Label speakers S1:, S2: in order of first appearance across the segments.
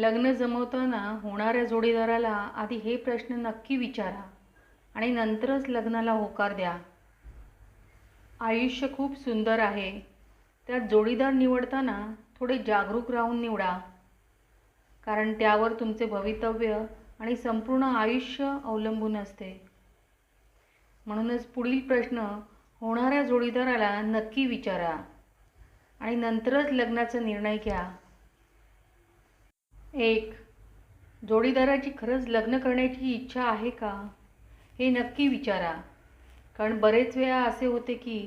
S1: लग्न जमवताना होणाऱ्या जोडीदाराला आधी हे प्रश्न नक्की विचारा आणि नंतरच लग्नाला होकार द्या. आयुष्य खूप सुंदर आहे. त्यात जोडीदार निवडताना थोडे जागरूक राहून निवडा. कारण त्यावर तुमचे भवितव्य आणि संपूर्ण आयुष्य अवलंबून असते. म्हणूनच पुढील प्रश्न होणाऱ्या जोडीदाराला नक्की विचारा आणि नंतरच लग्नाचा निर्णय घ्या. एक जोडीदाराची खरंच लग्न करण्याची इच्छा आहे का? हे नक्की विचारा. कारण बरेच वेळा असे होते की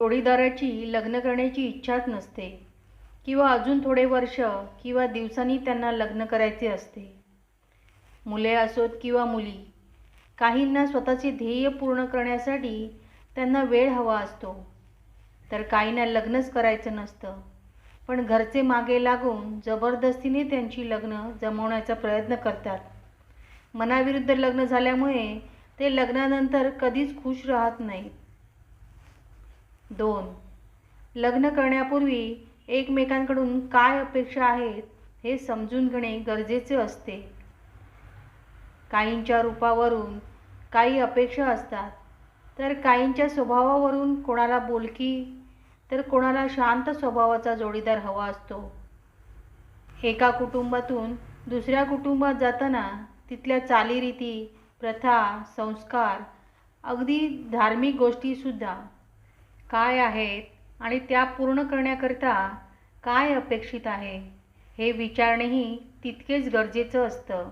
S1: जोडीदाराची लग्न करण्याची इच्छाच नसते. किंवा अजून थोडे वर्ष किंवा दिवसांनी त्यांना लग्न करायचे असते. मुले असोत किंवा मुली काहींना स्वतःचे ध्येय पूर्ण करण्यासाठी त्यांना वेळ हवा असतो. तर काहींना लग्नच करायचं नसतं. पण घरचे मागे लागून जबरदस्तीने त्यांची लग्न जमवण्याचा प्रयत्न करतात. मनाविरुद्ध लग्न झाल्यामुळे ते लग्नानंतर कधीच खुश राहत नाहीत दोन लग्न करण्यापूर्वी एकमेकांकडून काय अपेक्षा आहेत हे समजून घेणे गरजेचे असते. काहींच्या रूपावरून काही अपेक्षा असतात तर काहींच्या स्वभावावरून कोणाला बोलकी तर कोणाला शांत स्वभावाचा जोडीदार हवा असतो. एका कुटुंबातून दुसऱ्या कुटुंबात जाताना तिथल्या चालीरीती प्रथा संस्कार अगदी धार्मिक गोष्टीसुद्धा काय आहेत आणि त्या पूर्ण करण्याकरिता काय अपेक्षित आहे हे विचारणेही तितकेच गरजेचं असतं.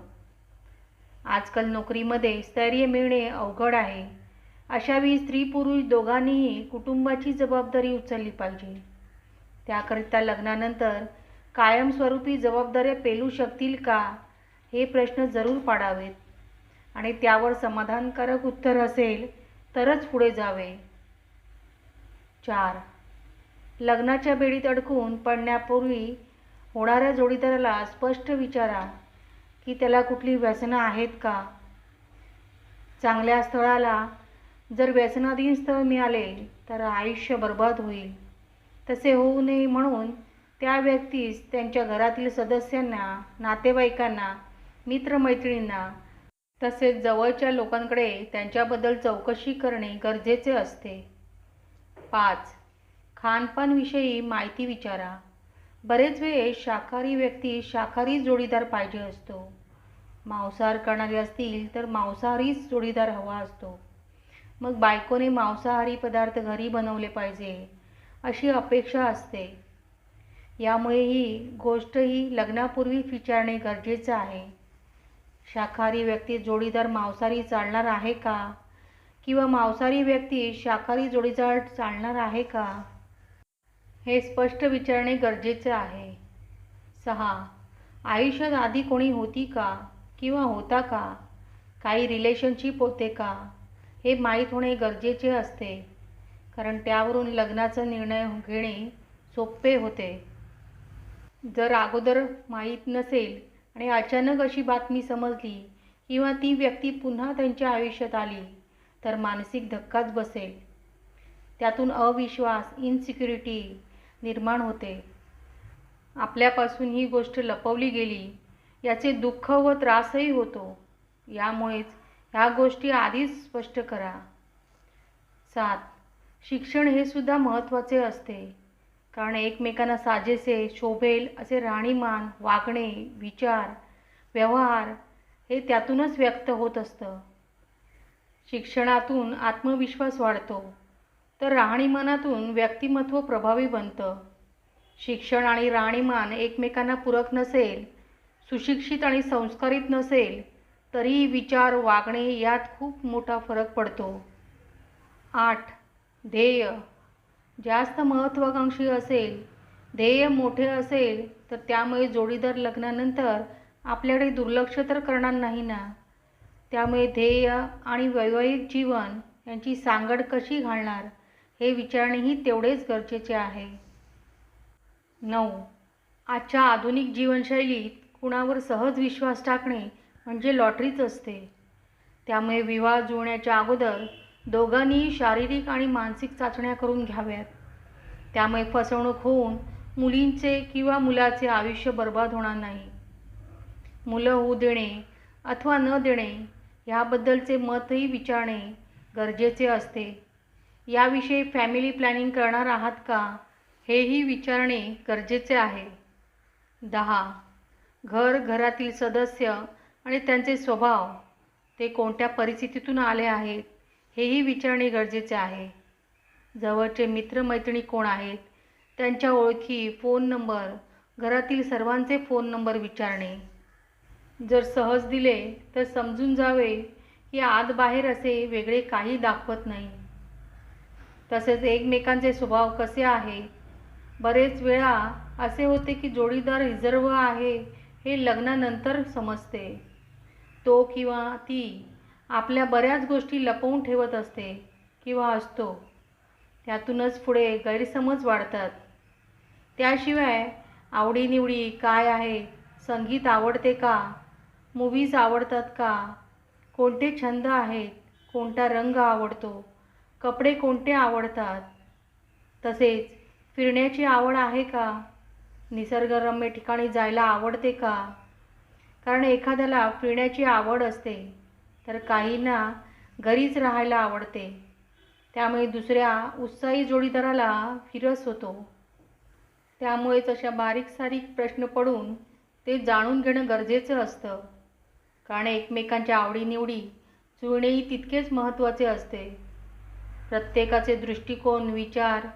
S1: आजकाल नोकरीमध्ये स्थैर्य मिळणे अवघड आहे. अशावेळी स्त्री पुरुष दोघांनीही कुटुंबाची जबाबदारी उचलली पाहिजे. त्याकरिता लग्नानंतर कायमस्वरूपी जबाबदाऱ्या पेलू शकतील का हे प्रश्न जरूर पाडावेत. आणि त्यावर समाधानकारक उत्तर असेल तरच पुढे जावे. चार. लग्नाच्या बेडीत अडकून पडण्यापूर्वी होणाऱ्या जोडीदाराला स्पष्ट विचारा की त्याला कुठली व्यसनं आहेत का? चांगल्या स्थळाला जर व्यसनाधीन स्थळ मिळाले तर आयुष्य बर्बाद होईल. तसे होऊ नये म्हणून त्या व्यक्तीस त्यांच्या घरातील सदस्यांना नातेवाईकांना मित्रमैत्रिणींना तसेच जवळच्या लोकांकडे त्यांच्याबद्दल चौकशी करणे गरजेचे असते. पाच. खानपानविषयी माहिती विचारा. बरेच वेळेस शाकाहारी व्यक्ती शाकाहारी जोडीदार पाहिजे असतो. मांसाहार करणारे असतील तर मांसाहारीच जोडीदार हवा असतो. मग बायकोने मांसाहारी पदार्थ घरी बनवले पाहिजे अशी अपेक्षा असते. यामुळे ही गोष्ट ही लग्नापूर्वी विचारणे गरजेचं आहे. शाकाहारी व्यक्ती जोडीदार मांसाहारी चालणार आहे का? किंवा मांसाहारी व्यक्ती शाकाहारी जोडीदार चालणार आहे का? हे स्पष्ट विचारणे गरजेचे आहे. सहा. आयुष्यात आधी कोणी होती का? किंवा होता का? काही रिलेशनशिप होते का? हे माहीत होणे गरजेचे असते. कारण त्यावरून लग्नाचा निर्णय घेणे सोपे होते. जर अगोदर माहीत नसेल आणि अचानक अशी बातमी समजली किंवा ती व्यक्ती पुन्हा त्यांच्या आयुष्यात आली तर मानसिक धक्काच बसेल. त्यातून अविश्वास इनसिक्युरिटी निर्माण होते. आपल्यापासून ही गोष्ट लपवली गेली याचे दुःख व त्रासही होतो. यामुळेच ह्या गोष्टी आधीच स्पष्ट करा. सात. शिक्षण हे सुद्धा महत्त्वाचे असते. कारण एकमेकांना साजेसे शोभेल असे राहणीमान वागणे विचार व्यवहार हे त्यातूनच व्यक्त होत असतं. शिक्षणातून आत्मविश्वास वाढतो. तर राहणीमानातून व्यक्तिमत्व प्रभावी बनतं. शिक्षण आणि राहणीमान एकमेकांना पूरक नसेल सुशिक्षित आणि संस्कारित नसेल तरी विचार वागणे यात खूप मोठा फरक पडतो. आठ. ध्येय. जास्त महत्त्वाकांक्षी असेल ध्येय मोठे असेल तर त्यामुळे जोडीदार लग्नानंतर आपल्याकडे दुर्लक्ष तर करणार नाही ना? त्यामुळे ध्येय आणि वैवाहिक जीवन यांची सांगड कशी घालणार हे विचारणेही तेवढेच गरजेचे आहे. नऊ. आजच्या आधुनिक जीवनशैलीत कुणावर सहज विश्वास टाकणे म्हणजे लॉटरीच असते. त्यामुळे विवाह जुळण्याच्या अगोदर दोघांनीही शारीरिक आणि मानसिक चाचण्या करून घ्याव्यात. त्यामुळे फसवणूक होऊन मुलींचे किंवा मुलाचे आयुष्य बर्बाद होणार नाही. मुलं होऊ देणे अथवा न देणे ह्याबद्दलचे मतही विचारणे गरजेचे असते. याविषयी फॅमिली प्लॅनिंग करणार आहात का हेही विचारणे गरजेचे आहे. दहा. घर घरातील सदस्य आणि त्यांचे स्वभाव ते कोणत्या परिस्थितीतून आले आहेत हेही विचारणे गरजेचे आहे. जवळचे मित्रमैत्रिणी कोण आहेत त्यांच्या ओळखी फोन नंबर घरातील सर्वांचे फोन नंबर विचारणे. जर सहज दिले तर समजून जावे की आत बाहेर असे वेगळे काही दाखवत नाही. तसेच एकमेकांचे स्वभाव कसे आहे? बरेच वेळा असे होते की जोडीदार रिझर्व आहे हे लग्नानंतर समजते. तो किंवा ती आपल्या बऱ्याच गोष्टी लपवून ठेवत असते किंवा असतो. त्यातूनच पुढे गैरसमज वाढतात. त्याशिवाय आवडीनिवडी काय आहे? संगीत आवडते का? मूव्हीज आवडतात का? कोणते छंद आहेत? कोणता रंग आवडतो? कपडे कोणते आवडतात? तसेच फिरण्याची आवड आहे का? निसर्गरम्य ठिकाणी जायला आवडते का? कारण एखाद्याला फिरण्याची आवड असते तर काहींना घरीच राहायला आवडते. त्यामुळे दुसऱ्या उत्साही जोडीदाराला फिरस होतो. त्यामुळेच अशा बारीक सारीक प्रश्न पडून ते जाणून घेणं गरजेचं असतं. कारण एकमेकांच्या आवडीनिवडी जुळणेही तितकेच महत्त्वाचे असते. प्रत्येकाचे दृष्टिकोन विचार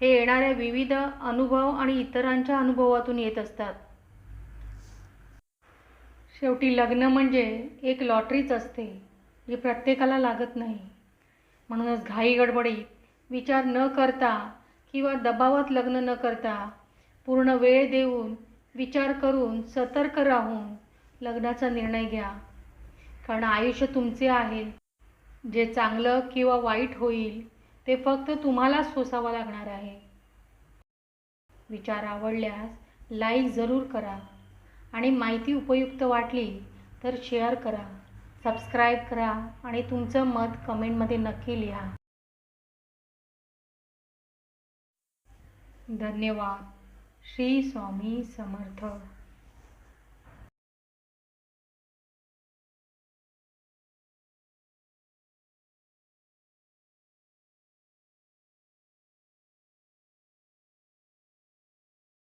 S1: हे येणाऱ्या विविध अनुभव आणि इतरांच्या अनुभवातून येत असतात. शेवटी लग्न म्हणजे एक लॉटरीच असते जी प्रत्येकाला लागत नाही. म्हणूनच घाई गडबडीत विचार न करता किंवा दबावात लग्न न करता पूर्ण वेळ देऊन विचार करून सतर्क राहून लग्नाचा निर्णय घ्या. कारण आयुष्य तुमचे आहे. जे चांगलं किंवा वाईट होईल ते फक्त तुम्हालाच सोसावं लागणार आहे. विचार आवडल्यास लाईक जरूर करा. आणि माहिती उपयुक्त वाटली तर शेअर करा सबस्क्राईब करा आणि तुमचं मत कमेंटमध्ये नक्की लिहा. धन्यवाद. श्री स्वामी समर्थ.